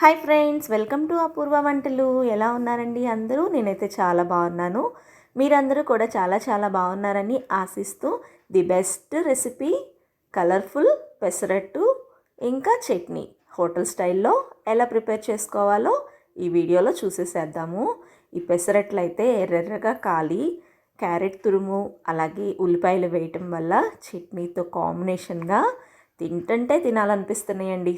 Hi friends welcome to Apoorva వంటలు. ఎలా ఉన్నారండి అందరూ? నేనైతే చాలా బాగున్నాను. మీరందరూ కూడా చాలా చాలా బాగున్నారని ఆశిస్తూ the best recipe colourful pesarattu ఇంకా చట్నీ. హోటల్ స్టైల్లో ఎలా ప్రిపేర్ చేసుకోవాలో ఈ వీడియోలో చూసేసేద్దాము. ఈ పెసరట్లు అయితే ఎర్రెర్రగా కాలి క్యారెట్ తురుము అలాగే ఉల్లిపాయలు వేయటం వల్ల చట్నీతో కాంబినేషన్గా తింటుంటే తినాలనిపిస్తున్నాయండి.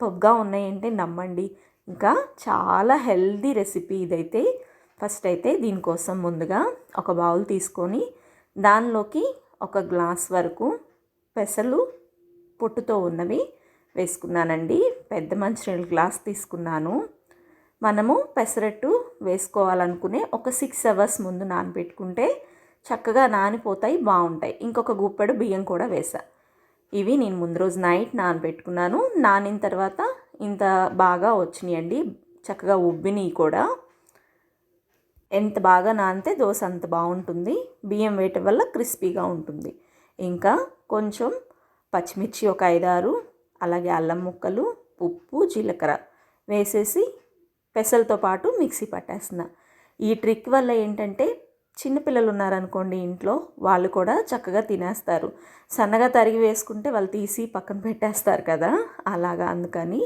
సూపర్గా ఉన్నాయంటే నమ్మండి. ఇంకా చాలా హెల్దీ రెసిపీ ఇదైతే. ఫస్ట్ అయితే దీనికోసం ముందుగా ఒక బౌల్ తీసుకొని దానిలోకి ఒక గ్లాస్ వరకు పెసలు పొట్టుతో ఉన్నవి వేసుకున్నానండి. పెద్ద మంచినీళ్ళ గ్లాస్ తీసుకున్నాను. మనము పెసరట్టు వేసుకోవాలనుకునే ఒక సిక్స్ అవర్స్ ముందు నానబెట్టుకుంటే చక్కగా నానిపోతాయి బాగుంటాయి. ఇంకొక గుప్పెడు బియ్యం కూడా వేసా. ఇవి నేను ముందు రోజు నైట్ నానబెట్టుకున్నాను. నానిన తర్వాత ఇంత బాగా వచ్చినాయండి. చక్కగా ఉబ్బినవి కూడా. ఎంత బాగా నానితే దోశ అంత బాగుంటుంది. బియ్యం వేయటం వల్ల క్రిస్పీగా ఉంటుంది. ఇంకా కొంచెం పచ్చిమిర్చి ఒక ఐదారు అలాగే అల్లం ముక్కలు ఉప్పు జీలకర్ర వేసేసి పెసలతో పాటు మిక్సీ పట్టేస్తున్నా. ఈ ట్రిక్ వల్ల ఏంటంటే చిన్నపిల్లలు ఉన్నారనుకోండి ఇంట్లో వాళ్ళు కూడా చక్కగా తినేస్తారు. సన్నగా తరిగి వేసుకుంటే వాళ్ళు తీసి పక్కన పెట్టేస్తారు కదా? అలాగా అందుకని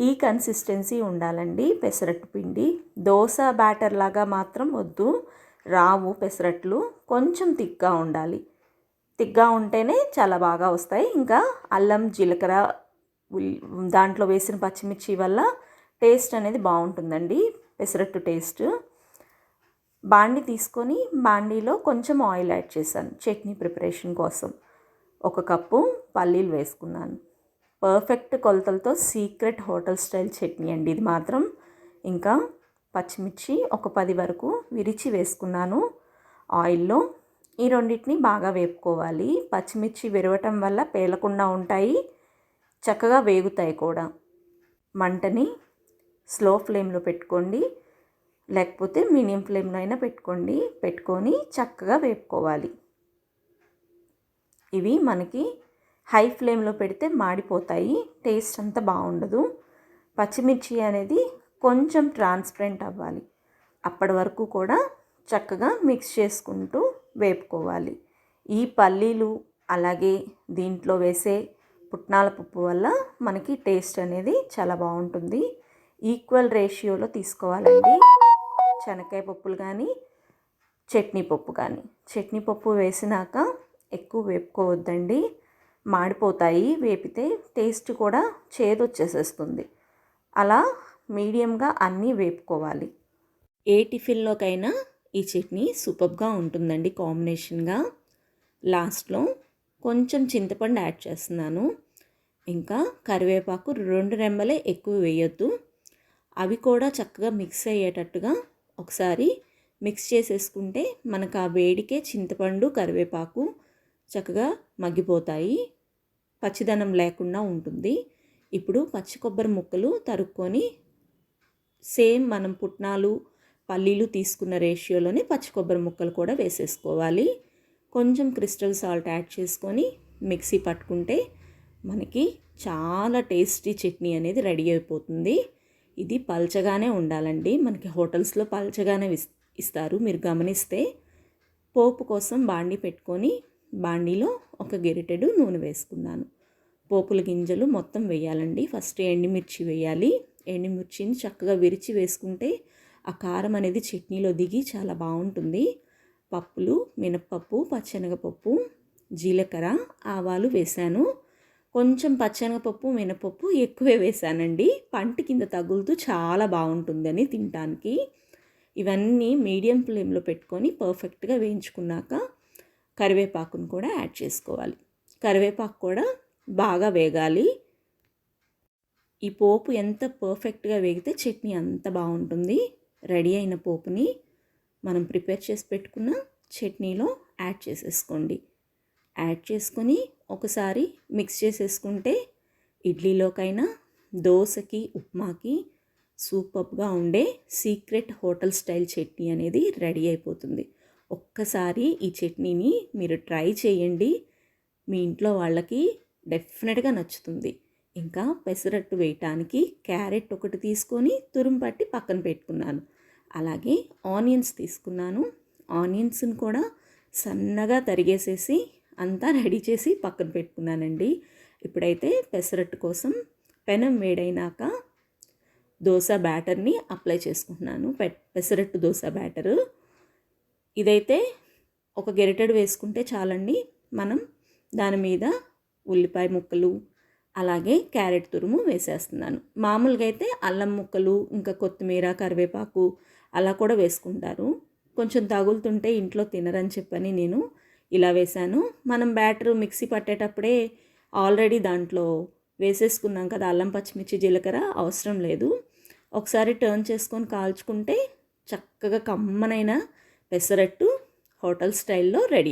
ఈ కన్సిస్టెన్సీ ఉండాలండి. పెసరట్టు పిండి దోశ బ్యాటర్ లాగా మాత్రం వద్దు. రావు పెసరట్లు కొంచెం తిక్గా ఉండాలి. తిక్గా ఉంటేనే చాలా బాగా వస్తాయి. ఇంకా అల్లం జీలకర్ర దాంట్లో వేసిన పచ్చిమిర్చి వల్ల టేస్ట్ అనేది బాగుంటుందండి. పెసరట్టు టేస్ట్. బాండి తీసుకొని బాండీలో కొంచెం ఆయిల్ యాడ్ చేశాను చట్నీ ప్రిపరేషన్ కోసం. ఒక కప్పు పల్లీలు వేసుకున్నాను. పర్ఫెక్ట్ కొలతలతో సీక్రెట్ హోటల్ స్టైల్ చట్నీ అండి ఇది మాత్రం. ఇంకా పచ్చిమిర్చి ఒక పది వరకు విరిచి వేసుకున్నాను. ఆయిల్లో ఈ రెండింటిని బాగా వేపుకోవాలి. పచ్చిమిర్చి విరవటం వల్ల పేలకుండా ఉంటాయి చక్కగా వేగుతాయి కూడా. మంటని స్లో ఫ్లేమ్లో పెట్టుకోండి. లేకపోతే మీడియం ఫ్లేమ్లో అయినా పెట్టుకోండి. పెట్టుకొని చక్కగా వేపుకోవాలి. ఇవి మనకి హై ఫ్లేమ్లో పెడితే మాడిపోతాయి. టేస్ట్ అంత బాగుండదు. పచ్చిమిర్చి అనేది కొంచెం ట్రాన్స్పరెంట్ అవ్వాలి. అప్పటి వరకు కూడా చక్కగా మిక్స్ చేసుకుంటూ వేపుకోవాలి. ఈ పల్లీలు అలాగే దీంట్లో వేసే పుట్నాల పప్పు వల్ల మనకి టేస్ట్ అనేది చాలా బాగుంటుంది. ఈక్వల్ రేషియోలో తీసుకోవాలండి. శనక్కాయ పప్పులు కానీ చట్నీ పప్పు కానీ. చట్నీ పప్పు వేసినాక ఎక్కువ వేపుకోవద్దండి. మాడిపోతాయి. వేపితే టేస్ట్ కూడా చేదు వచ్చేసేస్తుంది అలా మీడియంగా అన్నీ వేపుకోవాలి. ఏ టిఫిన్లోకైనా ఈ చట్నీ సూపర్గా ఉంటుందండి కాంబినేషన్గా. లాస్ట్లో కొంచెం చింతపండు యాడ్ చేస్తున్నాను. ఇంకా కరివేపాకు రెండు రెమ్మలే ఎక్కువ వేయొద్దు. అవి కూడా చక్కగా మిక్స్ అయ్యేటట్టుగా ఒకసారి మిక్స్ చేసేసుకుంటే మనకు ఆ వేడికే చింతపండు కరివేపాకు చక్కగా మగ్గిపోతాయి. పచ్చిదనం లేకుండా ఉంటుంది. ఇప్పుడు పచ్చి కొబ్బరి ముక్కలు తరుక్కొని సేమ్ మనం పుట్నాలు పల్లీలు తీసుకున్న రేషియోలోనే పచ్చి కొబ్బరి ముక్కలు కూడా వేసేసుకోవాలి. కొంచెం క్రిస్టల్ సాల్ట్ యాడ్ చేసుకొని మిక్సీ పట్టుకుంటే మనకి చాలా టేస్టీ చట్నీ అనేది రెడీ అయిపోతుంది. ఇది పల్చగానే ఉండాలండి. మనకి హోటల్స్లో పల్చగానే ఇస్తారు. మీరు గమనిస్తే పోపు కోసం బాండి పెట్టుకొని బాండీలో ఒక గెరిటెడు నూనె వేసుకున్నాను. పోపుల గింజలు మొత్తం వేయాలండి. ఫస్ట్ ఎండుమిర్చి వేయాలి. ఎండుమిర్చిని చక్కగా విరిచి వేసుకుంటే ఆ కారం అనేది చట్నీలో దిగి చాలా బాగుంటుంది. పప్పులు మినప్పప్పు పచ్చెనగపప్పు జీలకర్ర ఆవాలు వేశాను. కొంచెం పచ్చెనగపప్పు మినపప్పు ఎక్కువే వేసానండి. పంట కింద తగులుతూ చాలా బాగుంటుందని తినడానికి ఇవన్నీ మీడియం ఫ్లేమ్లో పెట్టుకొని పర్ఫెక్ట్గా వేయించుకున్నాక కరివేపాకును కూడా యాడ్ చేసుకోవాలి. కరివేపాకు కూడా బాగా వేగాలి. ఈ పోపు ఎంత పర్ఫెక్ట్గా వేగితే చట్నీ అంత బాగుంటుంది. రెడీ అయిన పోపుని మనం ప్రిపేర్ చేసి పెట్టుకున్న చట్నీలో యాడ్ చేసేసుకోండి. యాడ్ చేసుకొని ఒకసారి మిక్స్ చేసేసుకుంటే ఇడ్లీలోకైనా దోశకి ఉప్మాకి సూపర్గా ఉండే సీక్రెట్ హోటల్ స్టైల్ చట్నీ అనేది రెడీ అయిపోతుంది. ఒక్కసారి ఈ చట్నీని మీరు ట్రై చేయండి. మీ ఇంట్లో వాళ్ళకి డెఫినెట్గా నచ్చుతుంది. ఇంకా పెసరట్టు వేయటానికి క్యారెట్ ఒకటి తీసుకొని తురుము పట్టి పక్కన పెట్టుకున్నాను. అలాగే ఆనియన్స్ తీసుకున్నాను. ఆనియన్స్ని కూడా సన్నగా తరిగేసేసి అంతా రెడీ చేసి పక్కన పెట్టుకున్నానండి. ఇప్పుడైతే పెసరట్టు కోసం పెనం వేడైనాక దోశ బ్యాటర్ని అప్లై చేసుకుంటున్నాను. పె పెసరట్టు దోశ బ్యాటరు. ఇదైతే ఒక గెరిటెడు వేసుకుంటే చాలండి. మనం దాని మీద ఉల్లిపాయ ముక్కలు అలాగే క్యారెట్ తురుము వేసేస్తున్నాను. మామూలుగా అయితే అల్లం ముక్కలు ఇంకా కొత్తిమీర కరివేపాకు అలా కూడా వేసుకుంటారు. కొంచెం తగులుతుంటే ఇంట్లో తినరని చెప్పని నేను ఇలా వేశాను. మనం బ్యాటర్ మిక్సీ పట్టేటప్పుడే ఆల్రెడీ దాంట్లో వేసేసుకున్నాం కదా అల్లం పచ్చిమిర్చి జీలకర్ర అవసరం లేదు. ఒకసారి టర్న్ చేసుకొని కాల్చుకుంటే చక్కగా కమ్మనైన పెసరట్టు హోటల్ స్టైల్లో రెడీ.